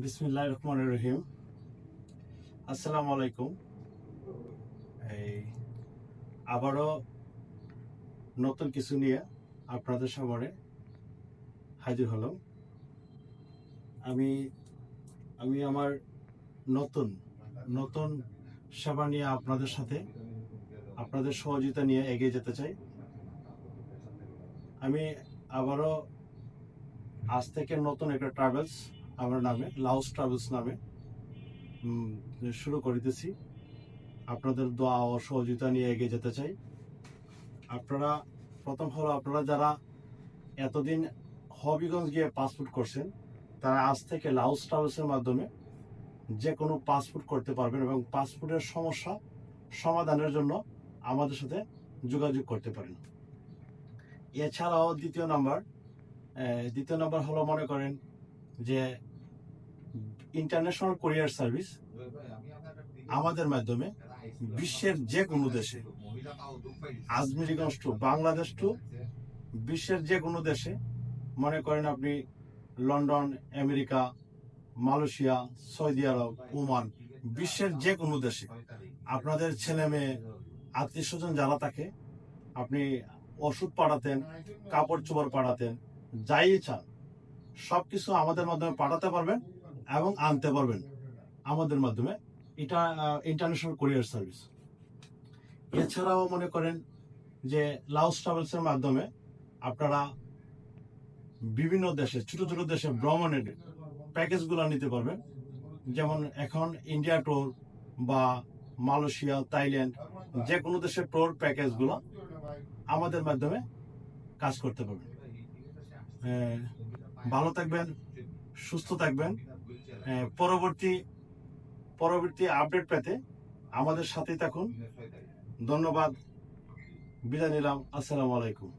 বিসমিল্লাহ রহমান রহিম। আসসালামু আলাইকুম। এই, আবারও নতুন কিছু নিয়ে আপনাদের সামনে হাজির হলাম। আমি আমি আমার নতুন নতুন সেবা নিয়ে আপনাদের সাথে, আপনাদের সহযোগিতা নিয়ে এগিয়ে যেতে চাই। আমি আবারও আজ থেকে নতুন একটা ট্রাভেলস আমার নামে, লাউস ট্রাভেলস নামে শুরু করিতেছি। আপনাদের দোয়া ও সহযোগিতা নিয়ে এগিয়ে যেতে চাই। আপনারা, প্রথম হলো আপনারা যারা এতদিন হবিগঞ্জ গিয়ে পাসপোর্ট করছেন, তারা আজ থেকে লাউস ট্রাভেলসের মাধ্যমে যে কোনো পাসপোর্ট করতে পারবেন এবং পাসপোর্টের সমস্যা সমাধানের জন্য আমাদের সাথে যোগাযোগ করতে পারেন। এছাড়াও দ্বিতীয় নাম্বার দ্বিতীয় নাম্বার হলো মনে করেন যে ইন্টারন্যাশনাল কোরিয়ার সার্ভিস আমাদের মাধ্যমে বিশ্বের যে কোনো দেশে, আজমিরিগঞ্জ টু বাংলাদেশ টু বিশ্বের যে কোনো দেশে, মনে করেন আপনি লন্ডন, আমেরিকা, মালয়েশিয়া, সৌদি আরব, ওমান, বিশ্বের যে কোনো দেশে আপনাদের ছেলে মেয়ে, আত্মীয় স্বজন যারা থাকে, আপনি ওষুধ পাঠাতেন, কাপড় চোপড় পাঠাতেন, যাই চান সবকিছু আমাদের মাধ্যমে পাঠাতে পারবেন এবং আনতে পারবেন আমাদের মাধ্যমে এটা ইন্টারন্যাশনাল কোরিয়ার সার্ভিস এছাড়াও মনে করেন যে লাউস ট্রাভেলস এর মাধ্যমে আপনারা বিভিন্ন দেশে, ছোট ছোট দেশে ভ্রমণের প্যাকেজগুলো নিতে পারবেন। যেমন এখন ইন্ডিয়া ট্যুর বা মালয়েশিয়া থাইল্যান্ড যে কোনো দেশের ট্যুর প্যাকেজগুলো আমাদের মাধ্যমে কাজ করতে পারবেন। ভালো থাকবেন, সুস্থ থাকবেন। পরবর্তী পরবর্তী আপডেট পেতে আমাদের সাথেই থাকুন। ধন্যবাদ। বিদায় নিলাম। আসসালামু আলাইকুম।